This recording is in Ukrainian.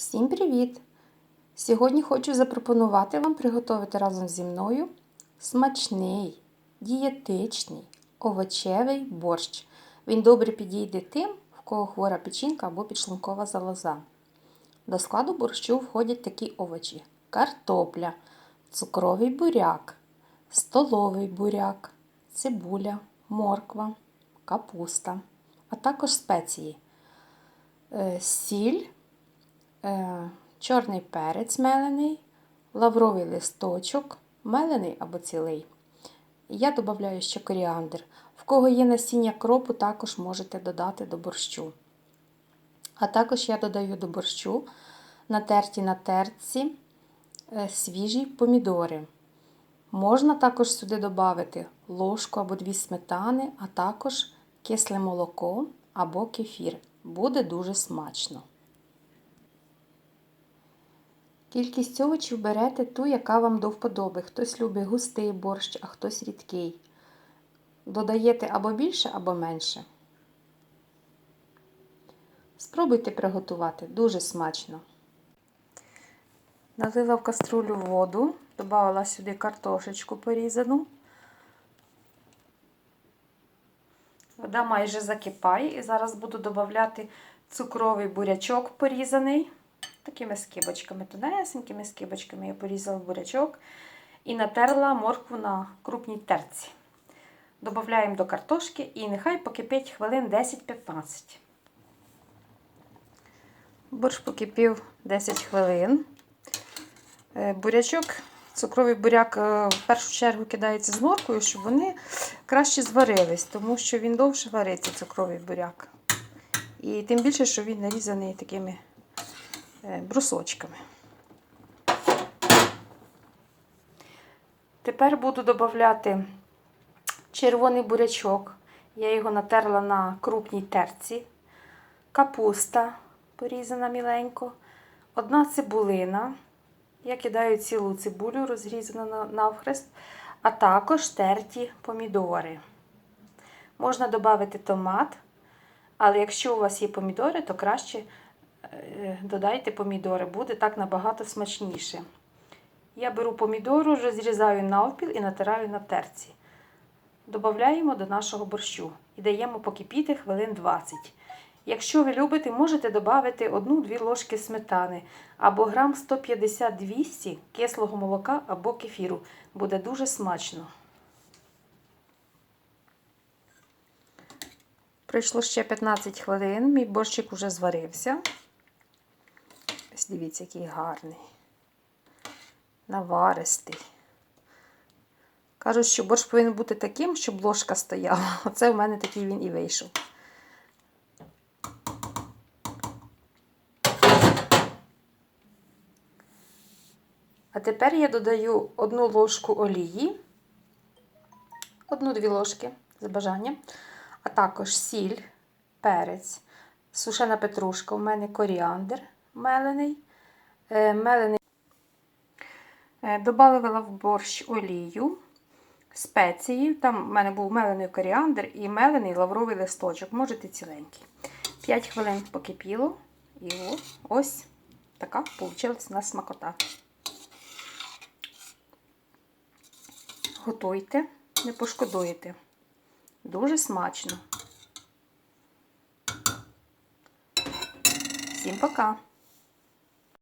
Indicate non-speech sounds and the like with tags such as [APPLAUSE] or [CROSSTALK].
Всім привіт! Сьогодні хочу запропонувати вам приготувати разом зі мною смачний, дієтичний, овочевий борщ. Він добре підійде тим, в кого хвора печінка або підшлункова залоза. До складу борщу входять такі овочі: картопля, цукровий буряк, столовий буряк, цибуля, морква, капуста, а також спеції, Е, сіль, чорний перець мелений, лавровий листочок, мелений або цілий. Я додаю ще коріандр. В кого є насіння кропу, також можете додати до борщу. А також я додаю до борщу натерті на терці е, свіжі помідори. Можна також сюди додати ложку або дві сметани, а також кисле молоко або кефір. Буде дуже смачно. Кількість овочів берете ту, яка вам до вподоби. Хтось любить густий борщ, а хтось рідкий. Додаєте або більше, або менше. Спробуйте приготувати дуже смачно. Налила в каструлю воду, додала сюди картошечку порізану. Вода майже закипає і зараз буду додати цукровий бурячок порізаний. Такими скибочками, тонесенькими скибочками я порізала бурячок і натерла моркву на крупній терці. Додаємо до картошки і нехай покипить хвилин 10-15. Борщ покипів 10 хвилин. Бурячок, цукровий буряк в першу чергу кидається з моркою, щоб вони краще зварились, тому що він довше вариться, цукровий буряк. І тим більше, що він нарізаний такими брусочками. Тепер буду додати червоний бурячок. Я його натерла на крупній терці, капуста порізана міленько, одна цибулина. Я кидаю цілу цибулю, розрізану навхрест, а також терті помідори. Можна додати томат, але якщо у вас є помідори, то краще додайте помідори, буде так набагато смачніше. Я беру помідору, розрізаю навпіл і натираю на терці. Додаємо до нашого борщу і даємо покипіти хвилин 20. Якщо ви любите, можете додати 1-2 ложки сметани або грам 150-200 кислого молока або кефіру. Буде дуже смачно. Пройшло ще 15 хвилин, мій борщик уже зварився. Ось дивіться, який гарний, наваристий. Кажуть, що борщ повинен бути таким, щоб ложка стояла. [LAUGHS] Оце в мене такий він і вийшов. А тепер я додаю одну ложку олії, одну-дві ложки за бажанням, а також сіль, перець, сушена петрушка, у мене коріандр мелений. мелений. Добавила в борщ олію, спеції. Там в мене був мелений коріандр і мелений лавровий листочок, можете ціленький. 5 хвилин покипіло, і ось така вийшла у нас смакота. Готуйте, не пошкодуєте. Дуже смачно. Всім пока!